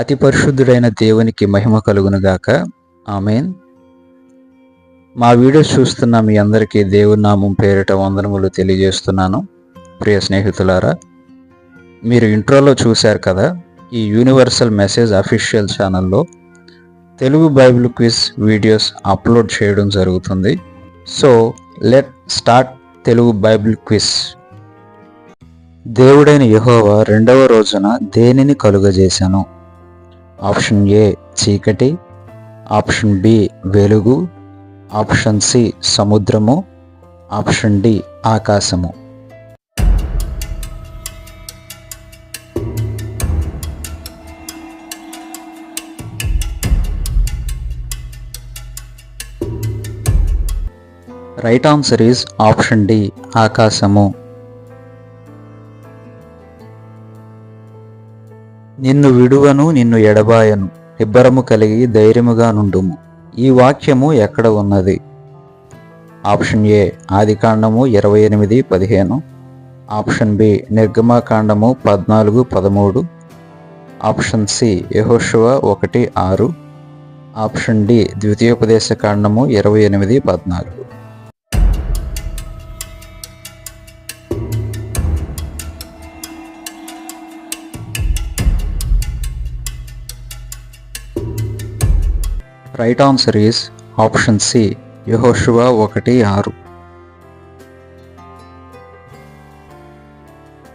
అతి పరిశుద్ధుడైన దేవునికి మహిమ కలుగునుగాక ఆమెన్. మా వీడియోస్ చూస్తున్న మీ అందరికీ దేవుని నామం పేరిట వందనములు తెలియజేస్తున్నాను. ప్రియ స్నేహితులారా మీరు ఇంట్రోలో చూశారు కదా ఈ యూనివర్సల్ మెసేజ్ అఫీషియల్ ఛానల్లో Telugu Bible quiz videos upload చేయడం జరుగుతుంది. So let start Telugu Bible quiz. దేవుడైన యహోవ రెండవ రోజున దేనిని కలుగజేశాను? ఆప్షన్ ఏ చీకటి ఆప్షన్ బి వెలుగు ఆప్షన్ సి సముద్రము ఆప్షన్ డి ఆకాశము. Right answer is option D ఆకాశము. నిన్ను విడువను నిన్ను ఎడబాయను నిబ్బరము కలిగి ధైర్యముగా నుండుము. ఈ వాక్యము ఎక్కడ ఉన్నది? ఆప్షన్ ఏ ఆదికాండము ఇరవై ఎనిమిది పదిహేను. ఆప్షన్ బి నిర్గమాకాండము పద్నాలుగు పదమూడు. ఆప్షన్ సి యహోశువ ఒకటి ఆరు. ఆప్షన్ డి ద్వితీయోపదేశ కాండము ఇరవై ఎనిమిది పద్నాలుగు. Right answer is option C యహోశువ ఒకటి ఆరు.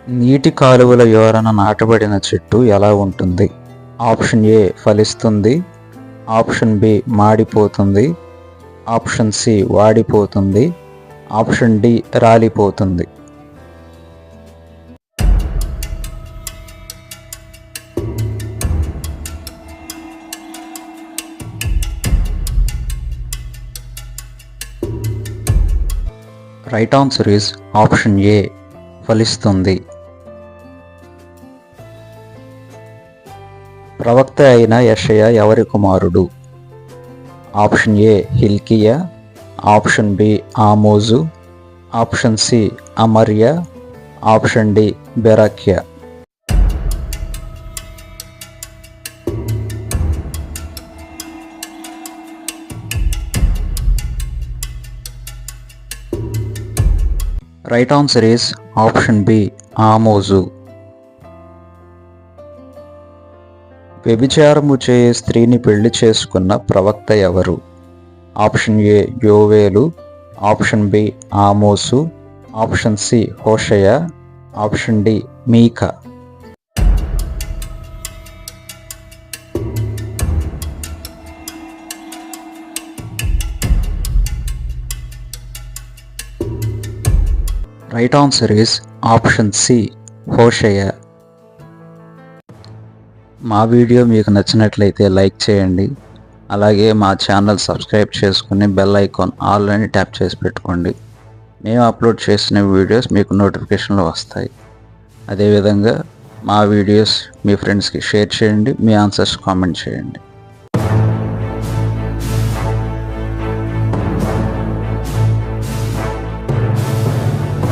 నీటి కాలువల యోరన నాటబడిన చెట్టు ఎలా ఉంటుంది? ఆప్షన్ ఏ ఫలిస్తుంది. ఆప్షన్ బి మాడిపోతుంది. ఆప్షన్ సి వాడిపోతుంది. Option D రాలిపోతుంది. Right answer is option A ఫలిస్తుంది. ప్రవక్త అయిన యషయ ఎవరి కుమారుడు? ఆప్షన్ ఏ హిల్కియా. ఆప్షన్ బి ఆమోజు. ఆప్షన్ సి అమర్య. Option D బెరాక్యా. Right answer is option B ఆమోజు. వ్యభిచారము చేయే స్త్రీని పెళ్ళి చేసుకున్న ప్రవక్త ఎవరు? ఆప్షన్ ఏ యోవేలు. ఆప్షన్ బి ఆమోసు ఆప్షన్ సి హోషయ. Option D Micah. Right answer is option C Hosea మా వీడియో మీకు నచ్చినట్లయితే లైక్ చేయండి. అలాగే మా ఛానల్ సబ్స్క్రైబ్ చేసుకుని బెల్ ఐకాన్ ఆల్ అని ట్యాప్ చేసి పెట్టుకోండి. మేము అప్లోడ్ చేసిన వీడియోస్ మీకు నోటిఫికేషన్లు వస్తాయి. అదేవిధంగా మా వీడియోస్ మీ ఫ్రెండ్స్కి షేర్ చేయండి మీ ఆన్సర్స్ కామెంట్ చేయండి.